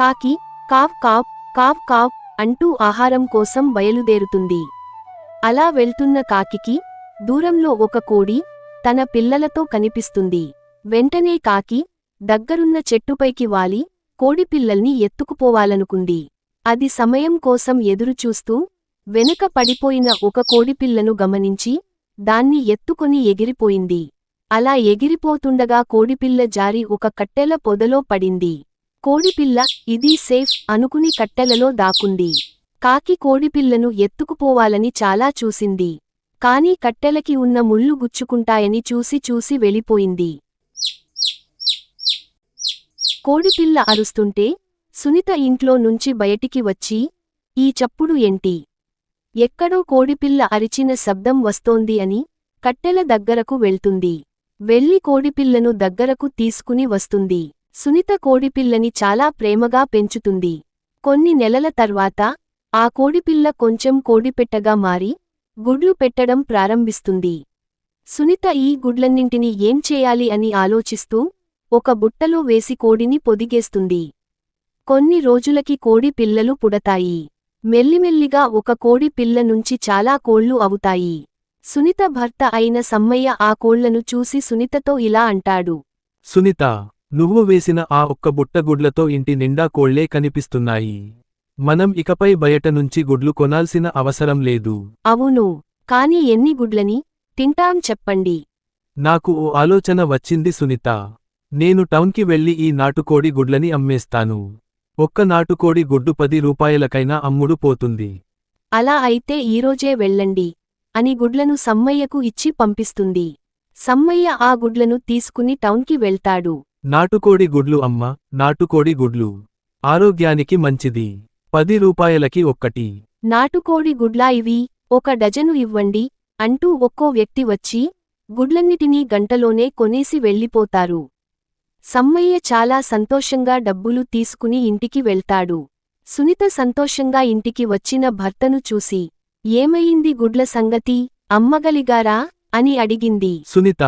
కాకి కావ్ కావ్ కావ్ కావ్ అంటూ ఆహారం కోసం బయలుదేరుతుంది. అలా వెళ్తున్న కాకికి దూరంలో ఒక కోడి తన పిల్లలతో కనిపిస్తుంది. వెంటనే కాకి దగ్గరున్న చెట్టుపైకి వాలి కోడి పిల్లల్ని ఎత్తుకుపోవాలనుకుంది. అది సమయం కోసం ఎదురుచూస్తూ వెనుక పడిపోయిన ఒక కోడిపిల్లను గమనించి దాన్ని ఎత్తుకొని ఎగిరిపోయింది. అలా ఎగిరిపోతుండగా కోడిపిల్ల జారి ఒక కట్టెల పొదలో పడింది. కోడిపిల్ల ఇది సేఫ్ అనుకుని కట్టెలలో దాకుంది. కాకి కోడిపిల్లను ఎత్తుకుపోవాలని చాలా చూసింది. కాని కట్టెలకి ఉన్న ముళ్ళు గుచ్చుకుంటాయని చూసి చూసి వెళ్ళిపోయింది. కోడిపిల్ల అరుస్తుంటే సునీత ఇంట్లో నుంచి బయటికి వచ్చి ఈ చప్పుడు ఏంటి? ఎక్కడో కోడిపిల్ల అరిచిన శబ్దం వస్తోంది అని కట్టెల దగ్గరకు వెళ్తుంది. వెళ్ళి కోడిపిల్లను దగ్గరకు తీసుకుని వస్తుంది. సునీత కోడిపిల్లని చాలా ప్రేమగా పెంచుతుంది. కొన్ని నెలల తర్వాత ఆ కోడిపిల్ల కొంచెం కోడిపెట్టగా మారి గుడ్లు పెట్టడం ప్రారంభిస్తుంది. సునీత ఈ గుడ్లన్నింటినీ ఏం చేయాలి అని ఆలోచిస్తూ ఒక బుట్టలో వేసి కోడిని పొదిగేస్తుంది. కొన్ని రోజులకి కోడి పిల్లలు పుడతాయి. మెల్లిమెల్లిగా ఒక కోడి పిల్ల నుంచి చాలా కోళ్ళు అవుతాయి. సునీత భర్త అయిన సమ్మయ్య ఆ కోళ్ళను చూసి సునీతతో ఇలా అంటాడు. సునీత నువ్వు వేసిన ఆ ఒక్క బుట్ట గుడ్లతో ఇంటి నిండా కోళ్ళే కనిపిస్తున్నాయి. మనం ఇకపై బయట నుంచి గుడ్లు కొనాల్సిన అవసరం లేదు. అవును కాని ఎన్ని గుడ్లని? తింటాం చెప్పండి. నాకు ఓ ఆలోచన వచ్చింది సునీత. నేను టౌన్కి వెళ్ళి ఈ నాటుకోడి గుడ్లని అమ్మేస్తాను. ఒక్క నాటుకోడి గుడ్డు పది రూపాయలకైనా అమ్ముడు పోతుంది. అలా అయితే ఈరోజే వెళ్ళండి. అని గుడ్లను సమ్మయ్యకు ఇచ్చి పంపిస్తుంది. సమ్మయ్య ఆ గుడ్లను తీసుకుని టౌన్కి వెళ్తాడు. నాటుకోడి గుడ్లు అమ్మ నాటుకోడి గుడ్లు. ఆరోగ్యానికి మంచిది. పది రూపాయలకి ఒక్కటి. నాటుకోడి గుడ్లా ఇవి ఒక డజను ఇవ్వండి అంటూ ఒక్కో వ్యక్తి వచ్చి గుడ్లన్నిటినీ గంటలోనే కొనేసి వెళ్ళిపోతారు. సమ్మయ్య చాలా సంతోషంగా డబ్బులు తీసుకుని ఇంటికి వెళ్తాడు. సునీత సంతోషంగా ఇంటికి వచ్చిన భర్తను చూసి ఏమయింది గుడ్ల సంగతి అమ్మగలిగారా అని అడిగింది. సునీత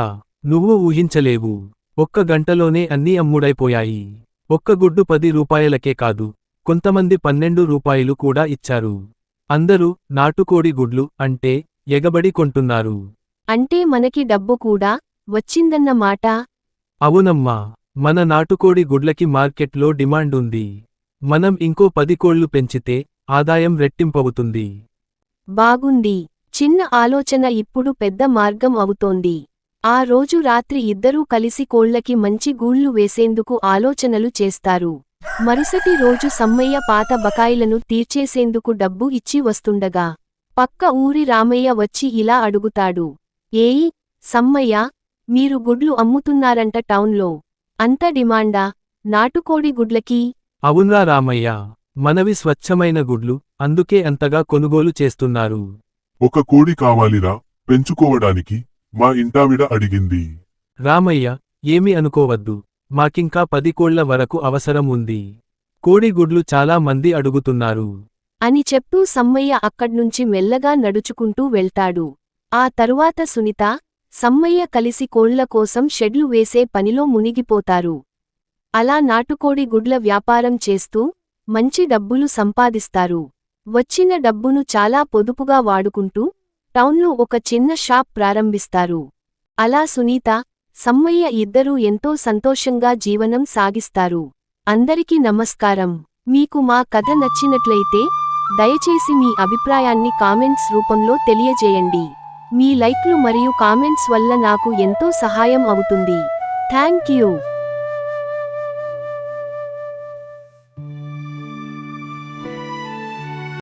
నువ్వు ఊహించలేవు. ఒక్క గంటలోనే అన్నీ అమ్ముడైపోయాయి. ఒక్క గుడ్డు పది రూపాయలకే కాదు కొంతమంది పన్నెండు రూపాయలు కూడా ఇచ్చారు. అందరూ నాటుకోడి గుడ్లు అంటే ఎగబడి కొంటున్నారు. అంటే మనకి డబ్బు కూడా వచ్చిందన్న మాట? అవునమ్మా మన నాటుకోడి గుడ్లకి మార్కెట్లో డిమాండ్ ఉంది. మనం ఇంకో పది కోళ్ళు పెంచితే ఆదాయం రెట్టింపవుతుంది. బాగుంది. చిన్న ఆలోచన ఇప్పుడు పెద్ద మార్గం అవుతోంది. ఆ రోజు రాత్రి ఇద్దరూ కలిసి కోళ్ళకి మంచి గూళ్ళు వేసేందుకు ఆలోచనలు చేస్తారు. మరుసటి రోజు సమ్మయ్య పాత బకాయిలను తీర్చేసేందుకు డబ్బు ఇచ్చి వస్తుండగా పక్క ఊరి రామయ్య వచ్చి ఇలా అడుగుతాడు. ఏయ్ సమ్మయ్య మీరు గుడ్లు అమ్ముతున్నారంట టౌన్లో. అంత డిమాండా? నాటుకోడి గుడ్లకి? అవున్రా రామయ్య మనవి స్వచ్ఛమైన గుడ్లు అందుకే అంతగా కొనుగోలు చేస్తున్నారు. ఒక కోడి కావాలిరా పెంచుకోవడానికి మా ఇంటావిడ అడిగింది. రామయ్య ఏమి అనుకోవద్దు. మాకింకా పది కోళ్ళ వరకు అవసరం ఉంది. కోడి గుడ్లు చాలా మంది అడుగుతున్నారు. అని చెప్తూ సమ్మయ్య అక్కడ్నుంచి మెల్లగా నడుచుకుంటూ వెళ్తాడు. ఆ తరువాత సునీత సమ్మయ్య కలిసి కోళ్ళ కోసం షెడ్లు వేసే పనిలో మునిగిపోతారు. అలా నాటుకోడి గుడ్ల వ్యాపారం చేస్తూ మంచి డబ్బులు సంపాదిస్తారు. వచ్చిన డబ్బును చాలా పొదుపుగా వాడుకుంటూ టౌన్లో ఒక చిన్న షాప్ ప్రారంభిస్తారు. అలా సునీత సమ్మయ్య ఇద్దరూ ఎంతో సంతోషంగా జీవనం సాగిస్తారు. అందరికీ నమస్కారం. మీకు మా కథ నచ్చినట్లయితే దయచేసి మీ అభిప్రాయాన్ని కామెంట్స్ రూపంలో తెలియజేయండి. మీ లైక్లు మరియు కామెంట్స్ వల్ల నాకు ఎంతో సహాయం అవుతుంది. Thank you.